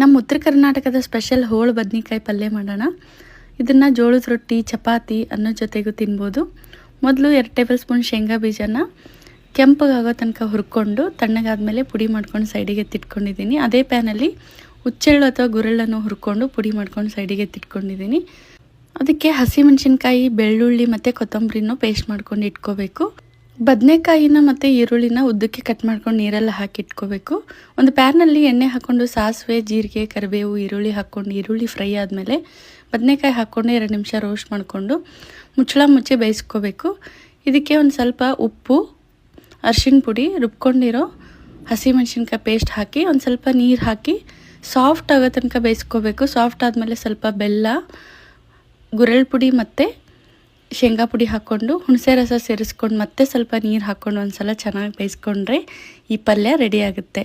ನಮ್ಮ ಉತ್ತರ ಕರ್ನಾಟಕದ ಸ್ಪೆಷಲ್ ಹೋಳು ಬದ್ನಿಕಾಯಿ ಪಲ್ಯ ಮಾಡೋಣ. ಇದನ್ನು ಜೋಳದ ರೊಟ್ಟಿ, ಚಪಾತಿ ಅನ್ನೋ ಜೊತೆಗೂ ತಿನ್ಬೋದು. ಮೊದಲು ಎರಡು ಟೇಬಲ್ ಸ್ಪೂನ್ ಶೇಂಗಾ ಬೀಜನ ಕೆಂಪಗಾಗೋ ತನಕ ಹುರ್ಕೊಂಡು ತಣ್ಣಗಾದ್ಮೇಲೆ ಪುಡಿ ಮಾಡ್ಕೊಂಡು ಸೈಡಿಗೆ ಎತ್ತಿಟ್ಕೊಂಡಿದ್ದೀನಿ. ಅದೇ ಪ್ಯಾನಲ್ಲಿ ಹುಚ್ಚೆಳ್ಳು ಅಥವಾ ಗುರೆಳ್ಳನ್ನು ಹುರ್ಕೊಂಡು ಪುಡಿ ಮಾಡ್ಕೊಂಡು ಸೈಡಿಗೆ ಎತ್ತಿಟ್ಕೊಂಡಿದ್ದೀನಿ. ಅದಕ್ಕೆ ಹಸಿಮೆಣಸಿನ್ಕಾಯಿ, ಬೆಳ್ಳುಳ್ಳಿ ಮತ್ತು ಕೊತ್ತಂಬರಿನೂ ಪೇಸ್ಟ್ ಮಾಡ್ಕೊಂಡು ಇಟ್ಕೋಬೇಕು. ಬದನೆಕಾಯಿನ ಮತ್ತು ಈರುಳ್ಳಿನ ಉದ್ದಕ್ಕೆ ಕಟ್ ಮಾಡ್ಕೊಂಡು ನೀರೆಲ್ಲ ಹಾಕಿಟ್ಕೋಬೇಕು ಒಂದು ಪ್ಯಾನಲ್ಲಿ ಎಣ್ಣೆ ಹಾಕ್ಕೊಂಡು ಸಾಸಿವೆ, ಜೀರಿಗೆ, ಕರಿಬೇವು, ಈರುಳ್ಳಿ ಹಾಕ್ಕೊಂಡು, ಈರುಳ್ಳಿ ಫ್ರೈ ಆದಮೇಲೆ ಬದನೆಕಾಯಿ ಹಾಕ್ಕೊಂಡು ಎರಡು ನಿಮಿಷ ರೋಸ್ಟ್ ಮಾಡಿಕೊಂಡು ಮುಚ್ಚಳ ಮುಚ್ಚಿ ಬೇಯಿಸ್ಕೋಬೇಕು. ಇದಕ್ಕೆ ಒಂದು ಸ್ವಲ್ಪ ಉಪ್ಪು, ಅರ್ಶಿಣ ಪುಡಿ, ರುಬ್ಕೊಂಡಿರೋ ಹಸಿಮೆಣ್ಸಿನ್ಕಾಯಿ ಪೇಸ್ಟ್ ಹಾಕಿ ಒಂದು ಸ್ವಲ್ಪ ನೀರು ಹಾಕಿ ಸಾಫ್ಟ್ ಆಗೋ ತನಕ ಬೇಯಿಸ್ಕೋಬೇಕು. ಸಾಫ್ಟ್ ಆದಮೇಲೆ ಸ್ವಲ್ಪ ಬೆಲ್ಲ ಗುರೆಳ್ ಪುಡಿ ಮತ್ತು ಶೇಂಗಾ ಪುಡಿ ಹಾಕ್ಕೊಂಡು, ಹುಣಸೆ ರಸ ಸೇರಿಸ್ಕೊಂಡು ಮತ್ತೆ ಸ್ವಲ್ಪ ನೀರು ಹಾಕ್ಕೊಂಡು ಒಂದು ಸಲ ಚೆನ್ನಾಗಿ ಬೇಯಿಸ್ಕೊಂಡ್ರೆ ಈ ಪಲ್ಯ ರೆಡಿ ಆಗುತ್ತೆ.